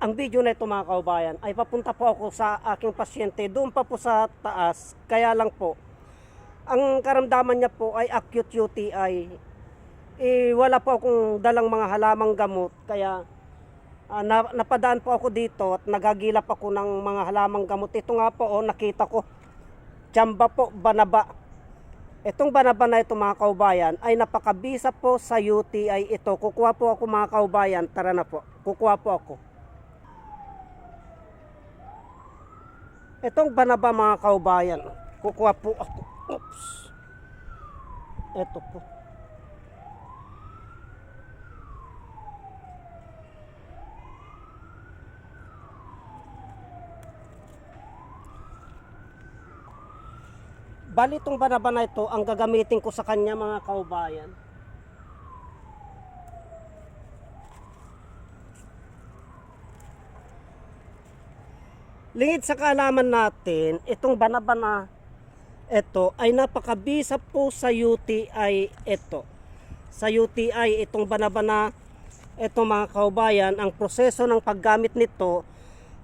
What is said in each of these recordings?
ang video na ito mga kaubayan ay papunta po ako sa aking pasyente doon pa po sa taas. Kaya lang po, ang karamdaman niya po ay acute UTI. Eh, wala po akong dalang mga halamang gamot. Kaya ah, na, napadaan po ako dito at nagagilap ako ng mga halamang gamot. Ito nga po, oh, nakita ko. Tsamba po, banaba. Itong banaba na ito mga kaubayan ay napakabisa po sa UTI ito. Kukuha po ako mga kaubayan. Tara na po. Kukuha po ako. Itong banaba mga kaubayan. Kukuha po ako. Oops. Ito po. Bali itong banaba na ito ang gagamitin ko sa kanya mga kaubayan. Lingid sa kaalaman natin, itong banaba na ito ay napakabisa po sa UTI ito. Sa UTI, itong banaba na ito mga kaubayan, ang proseso ng paggamit nito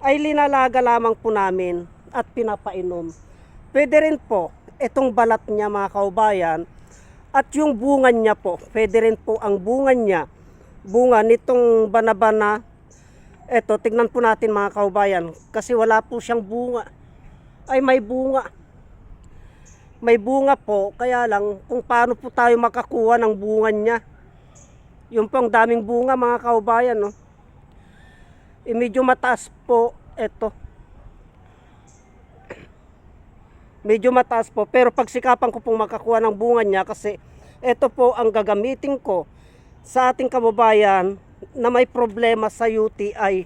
ay linalaga lamang po namin at pinapainom. Pwede rin po itong balat niya mga kaubayan at yung bunga niya po. Pwede rin po ang bunga niya. Bunga nitong banaba ito, tignan po natin mga kaubayan kasi wala po siyang bunga. Ay may bunga. May bunga po, kaya lang kung paano po tayo makakuha ng bunga niya. Yung pong daming bunga mga kaubayan, no. Eh, medyo mataas po ito. Medyo mataas po, pero pagsikapan ko pong makakuha ng bunga niya kasi ito po ang gagamitin ko sa ating kababayan na may problema sa UTI.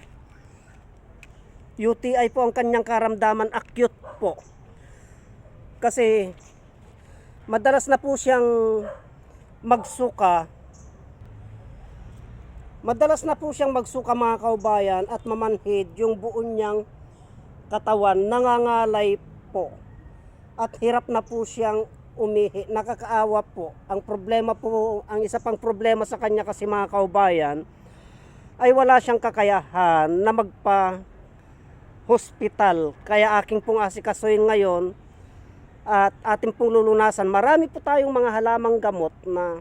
UTI po ang kanyang karamdaman acute po. Kasi madalas na po siyang magsuka. Madalas na po siyang magsuka mga kaubayan at mamanhid yung buo niyang katawan nangangalay po. At hirap na po siyang umihi. Nakakaawa po. Ang problema po, ang isa pang problema sa kanya kasi mga kaubayan, ay wala siyang kakayahan na magpa hospital. Kaya aking pong asikasuhin ngayon at ating pong lulunasan. Marami po tayong mga halamang gamot na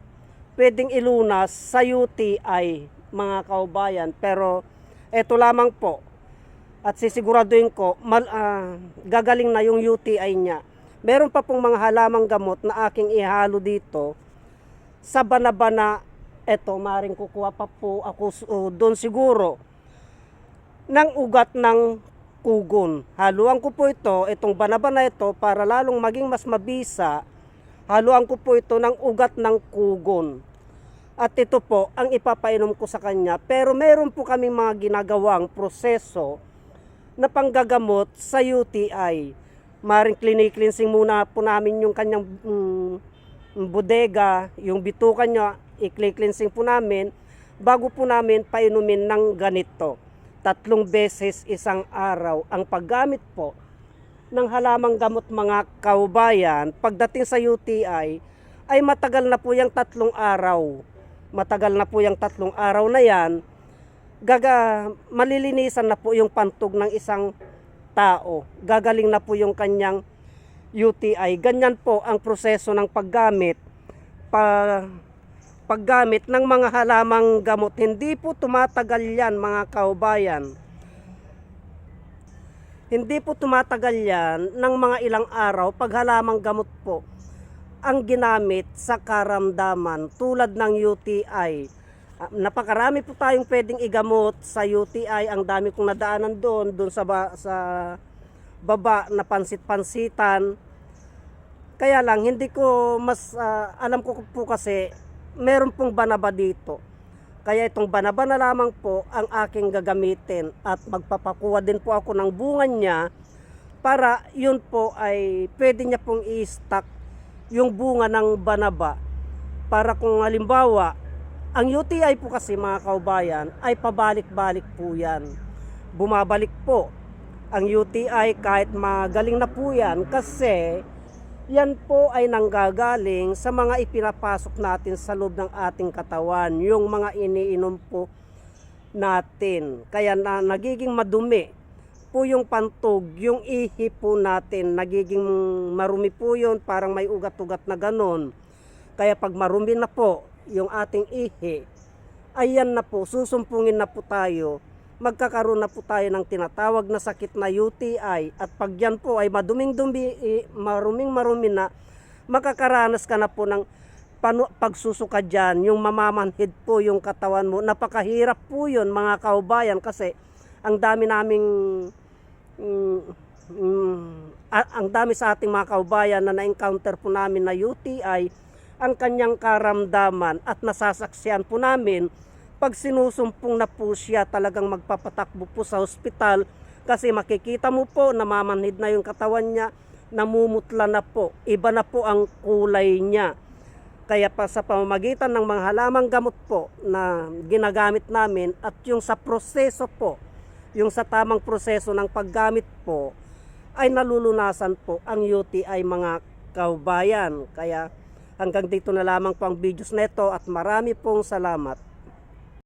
pwedeng ilunas sa UTI mga kaubayan. Pero eto lamang po at sisiguraduhin ko mal, ah, gagaling na yung UTI niya. Meron pa pong mga halamang gamot na aking ihalo dito sa banabana eto maring kukuha pa po ako uh, doon siguro ng ugat ng kugon. Haluan ko po ito, itong banaba na ito para lalong maging mas mabisa. Haluan ko po ito ng ugat ng kugon. At ito po ang ipapainom ko sa kanya. Pero meron po kaming mga ginagawang proseso na panggagamot sa UTI. Maring clinic-cleansing muna po namin yung kanyang mm, bodega, yung bitukan niya, i-cleansing po namin bago po namin painumin ng ganito. Tatlong beses isang araw ang paggamit po ng halamang gamot mga kaubayan pagdating sa UTI ay matagal na po yung tatlong araw. Matagal na po yung tatlong araw na yan. Gaga, malilinisan na po yung pantog ng isang tao. Gagaling na po yung kanyang UTI. Ganyan po ang proseso ng paggamit pa, paggamit ng mga halamang gamot. Hindi po tumatagal yan mga kaubayan. Hindi po tumatagal yan ng mga ilang araw pag halamang gamot po ang ginamit sa karamdaman tulad ng UTI. Ah, Napakarami po tayong pwedeng igamot sa UTI. Ang dami kong nadaanan doon, doon sa, sa baba na pansit-pansitan. Kaya lang, hindi ko mas ah, alam ko po kasi meron pong banaba dito. Kaya itong banaba na lamang po ang aking gagamitin at magpapakuha din po ako ng bunga niya para yun po ay pwede niya pong i-stock yung bunga ng banaba para kung halimbawa ang UTI po kasi mga kaubayan ay pabalik-balik po yan. Bumabalik po ang UTI kahit magaling na po yan kasi yan po ay nanggagaling sa mga ipinapasok natin sa loob ng ating katawan. Yung mga iniinom po natin. Kaya na, nagiging madumi po yung pantog, yung ihi po natin, nagiging marumi po yun, parang may ugat-ugat na ganon. Kaya pag marumi na po yung ating ihi, ayan na po, susumpungin na po tayo, magkakaroon na po tayo ng tinatawag na sakit na UTI at pag yan po ay maduming-dumi, maruming-marumi na, makakaranas ka na po ng panu- pagsusuka dyan, yung mamamanhid po yung katawan mo. Napakahirap po yun mga kaubayan kasi ang dami naming mm, mm, ang dami sa ating mga kaubayan na na-encounter po namin na UTI ang kanyang karamdaman at nasasaksiyan po namin pag sinusumpong na po siya talagang magpapatakbo po sa ospital kasi makikita mo po namamanhid na yung katawan niya namumutla na po iba na po ang kulay niya kaya pa sa pamamagitan ng mga halamang gamot po na ginagamit namin at yung sa proseso po, yung sa tamang proseso ng paggamit po, ay nalulunasan po ang UTI mga kaubayan. Kaya hanggang dito na lamang po ang videos neto at marami pong salamat.